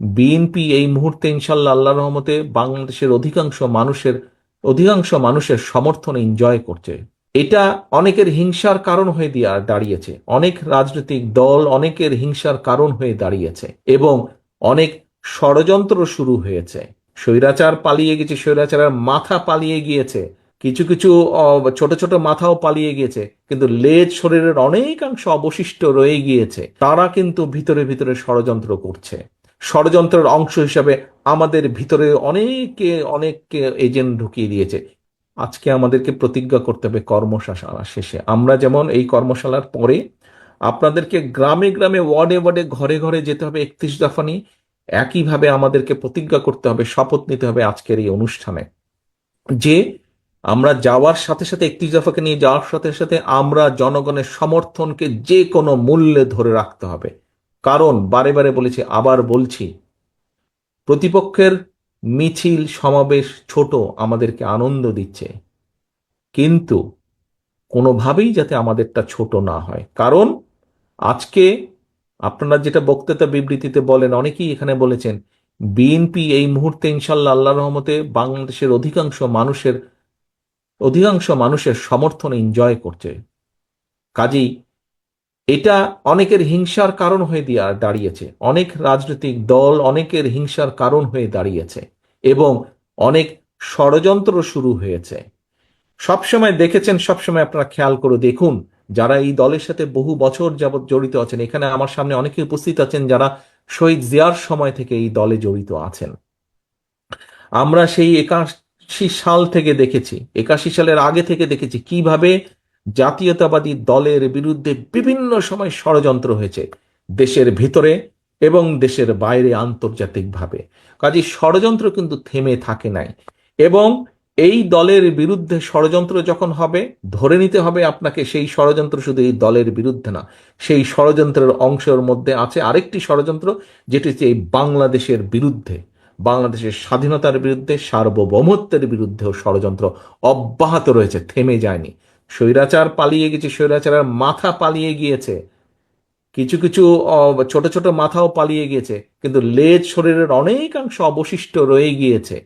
BNP এই মুহূর্তে ইনশাল্লাহ আল্লাহ রহমতে বাংলাদেশের অধিকাংশ মানুষের অধিকাংশ মানুষের সমর্থন এনজয় করছে। এটা অনেকের হিংসার কারণ হয়ে দিয়ে দাঁড়িয়েছে। অনেক রাজনৈতিক দল অনেকের হিংসার কারণ হয়ে দাঁড়িয়েছে এবং অনেক ষড়যন্ত্র শুরু হয়েছে। স্বৈরাচার পালিয়ে গেছে, স্বৈরাচারের মাথা পালিয়ে গিয়েছে। কিছু কিছু ছোট ছোট মাথাও পালিয়ে গিয়েছে, কিন্তু লেজ শরীরের অনেকাংশ অবশিষ্ট রয়ে গিয়েছে। তারা কিন্তু ভিতরে ভিতরে ষড়যন্ত্র করছে। ষড়যন্ত্রের অংশ হিসাবে আমাদের ভিতরে অনেকে, অনেককে এজেন্ট ঢুকিয়ে দিয়েছে। আজকে আমাদেরকে প্রতিজ্ঞা করতে হবে কর্মশালা শেষে। আমরা যেমন এই কর্মশালার পরে আপনাদেরকে গ্রামে গ্রামে, ওয়ার্ডে ওয়ার্ডে, ঘরে ঘরে যেতে হবে একত্রিশ দফা নিয়ে। একইভাবে আমাদেরকে প্রতিজ্ঞা করতে হবে, শপথ নিতে হবে আজকের এই অনুষ্ঠানে। যে আমরা যাওয়ার সাথে সাথে একত্রিশ দফাকে নিয়ে যাওয়ার সাথে সাথে আমরা জনগণের সমর্থনকে যে কোনো মূল্যে ধরে রাখতে হবে। কারণ বারে বারে বলেছি, আবার বলছি, প্রতিপক্ষের মিছিল সমাবেশ ছোট আমাদেরকে আনন্দ দিচ্ছে, কিন্তু কোনোভাবেই যাতে আমাদেরটা ছোট না হয়। কারণ আজকে আপনারা যেটা বক্তৃতা বিবৃতিতে বলেন, অনেকেই এখানে বলেছেন বিএনপি এই মুহূর্তে ইনশাল্লাহ আল্লাহ রহমতে বাংলাদেশের অধিকাংশ মানুষের অধিকাংশ মানুষের সমর্থন এনজয় করছে। কাজেই এটা অনেকের হিংসার কারণ হয়ে দিয়া দাঁড়িয়েছে। অনেক রাজনৈতিক দল অনেকের হিংসার কারণ হয়ে দাঁড়িয়েছে এবং অনেক ষড়যন্ত্র শুরু হয়েছে। সবসময় দেখেছেন, সবসময় আপনারা খেয়াল করে দেখুন, যারা এই দলের সাথে বহু বছর যাবৎ জড়িত আছেন, এখানে আমার সামনে অনেকে উপস্থিত আছেন যারা শহীদ জিয়ার সময় থেকে এই দলে জড়িত আছেন। আমরা সেই একাশি সাল থেকে দেখেছি, একাশি সালের আগে থেকে দেখেছি কীভাবে জাতীয়তাবাদী দলের বিরুদ্ধে বিভিন্ন সময় ষড়যন্ত্র হয়েছে দেশের ভিতরে এবং দেশের বাইরে আন্তর্জাতিকভাবে। কাজে ষড়যন্ত্র কিন্তু থেমে থাকে নাই। এবং এই দলের বিরুদ্ধে ষড়যন্ত্র যখন হবে, ধরে নিতে হবে আপনাকে সেই ষড়যন্ত্র শুধু এই দলের বিরুদ্ধে না, সেই ষড়যন্ত্রের অংশের মধ্যে আছে আরেকটি ষড়যন্ত্র, যেটি হচ্ছে এই বাংলাদেশের বিরুদ্ধে। বাংলাদেশের স্বাধীনতার বিরুদ্ধে, সার্বভৌমত্বের বিরুদ্ধেও ষড়যন্ত্র অব্যাহত রয়েছে, থেমে যায়নি। স্বৈরাচার পালিয়ে গেছে, স্বৈরাচারের মাথা পালিয়ে গিয়েছে। কিছু কিছু ছোট ছোট মাথাও পালিয়ে গিয়েছে, কিন্তু লেজ শরীরের অনেকাংশ অবশিষ্ট রয়ে গিয়েছে।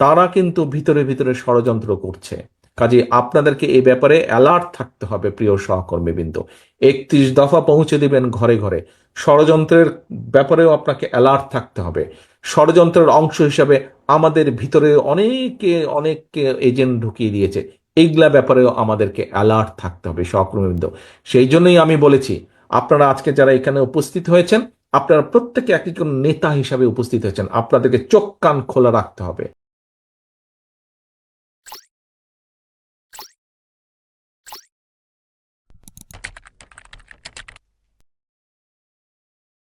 তারা কিন্তু ভিতরে ভিতরে ষড়যন্ত্র করছে। কাজে আপনাদেরকে এই ব্যাপারে অ্যালার্ট থাকতে হবে, প্রিয় সহকর্মীবৃন্দ। একত্রিশ দফা পৌঁছে দিবেন ঘরে ঘরে। ষড়যন্ত্রের ব্যাপারেও আপনাকে অ্যালার্ট থাকতে হবে। ষড়যন্ত্রের অংশ হিসাবে আমাদের ভিতরে অনেকে, অনেককে এজেন্ট ঢুকিয়ে দিয়েছে। এইগুলা ব্যাপারেও আমাদেরকে অ্যালার্ট থাকতে হবে সহকর্মীবৃন্দ সেই জন্যই আমি বলেছি, আপনারা আজকে যারা এখানে উপস্থিত হয়েছেন, আপনারা প্রত্যেকে এক একজন নেতা হিসাবে উপস্থিত হয়েছেন। আপনাদেরকে চোখ কান খোলা রাখতে হবে।